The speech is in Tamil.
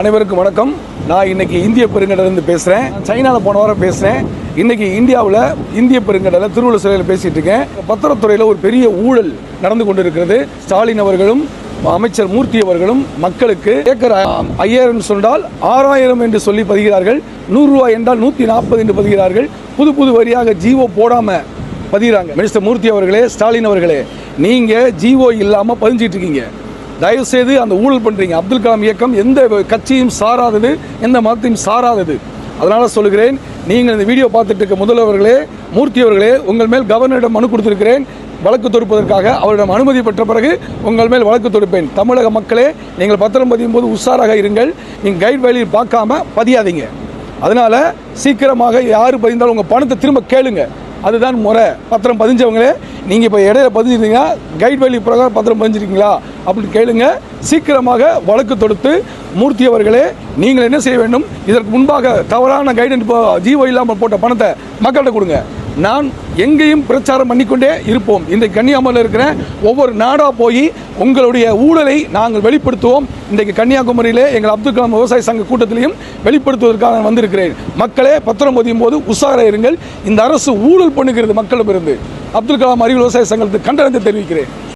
அனைவருக்கும் வணக்கம். நான் இன்னைக்கு இந்திய பெருங்கடலேருந்து பேசுகிறேன் சைனாவில் போன வாரம் பேசுகிறேன் இன்னைக்கு இந்தியாவில் இந்திய பெருங்கடலில் திருவள்ளுவர் சிலையில் பேசிகிட்டு இருக்கேன். பத்திரத்துறையில் ஒரு பெரிய ஊழல் நடந்து கொண்டிருக்கிறது. ஸ்டாலின் அவர்களும் அமைச்சர் மூர்த்தி அவர்களும் மக்களுக்கு ஏக்கர் ஐயாயிரம் சொன்னால் ஆறாயிரம் என்று சொல்லி பதிகிறார்கள். நூறுரூவா என்றால் நூற்றி நாற்பது என்று பதிகிறார்கள். புது புது வரியாக ஜீவோ போடாமல் பதிகிறாங்க. மினிஸ்டர் மூர்த்தி அவர்களே ஸ்டாலின் அவர்களே நீங்கள் ஜீவோ இல்லாமல் பதிஞ்சிட்டு இருக்கீங்க. தயவு செய்து அந்த ஊழல் பண்ணுறீங்க அப்துல் கலாம் இயக்கம் எந்த கட்சியும் சாராதது எந்த மதத்தையும் சாராதது. அதனால் சொல்லுகிறேன் நீங்கள் இந்த வீடியோ பார்த்துட்டு இருக்க முதல்வர்களே மூர்த்தி அவர்களே உங்கள் மேல் கவர்னரிடம் மனு கொடுத்திருக்கிறேன். வழக்கு தொடுப்பதற்காக அவரிடம் அனுமதி பெற்ற பிறகு உங்கள் மேல் வழக்கு தொடுப்பேன். தமிழக மக்களே நீங்கள் பத்திரம் பதியும் போது உஷாராக இருங்கள். நீங்கள் கைட் வேலையில் பார்க்காம பதியாதீங்க. அதனால் சீக்கிரமாக யார் பதிந்தாலும் உங்கள் பணத்தை திரும்ப கேளுங்க. அதுதான் முறை. பத்திரம் பதிஞ்சவங்களே நீங்கள் இப்போ இடையில பதிஞ்சிருந்தீங்கன்னா கைட் வேலி பிரகாரம் பத்திரம் பதிஞ்சிருக்கீங்களா? அப்படின்னு கேளுங்க. சீக்கிரமாக வழக்கு தொடுத்து மூர்த்தி அவர்களே நீங்கள் என்ன செய்ய வேண்டும்? இதற்கு முன்பாக தவறான கைடன்ஸ் ஜீவோ இல்லாமல் போட்ட பணத்தை மக்கள்கிட்ட கொடுங்க. நான் எங்கேயும் பிரச்சாரம் பண்ணிக்கொண்டே இருப்போம். இந்த கன்னியாகுமரியில் இருக்கிற ஒவ்வொரு நாடாக போய் உங்களுடைய ஊழலை நாங்கள் வெளிப்படுத்துவோம். இன்றைக்கு கன்னியாகுமரியிலே எங்கள் அப்துல் கலாம் விவசாய சங்க கூட்டத்திலையும் வெளிப்படுத்துவதற்காக நான் வந்திருக்கிறேன். மக்களே பத்திரம் பதியும் போது உஷாராக இருங்கள். இந்த அரசு ஊழல் பண்ணுகிறது மக்களிடமிருந்து. அப்துல் கலாம் அறிவியல் விவசாய சங்கத்துக்கு கண்டனத்தை தெரிவிக்கிறேன்.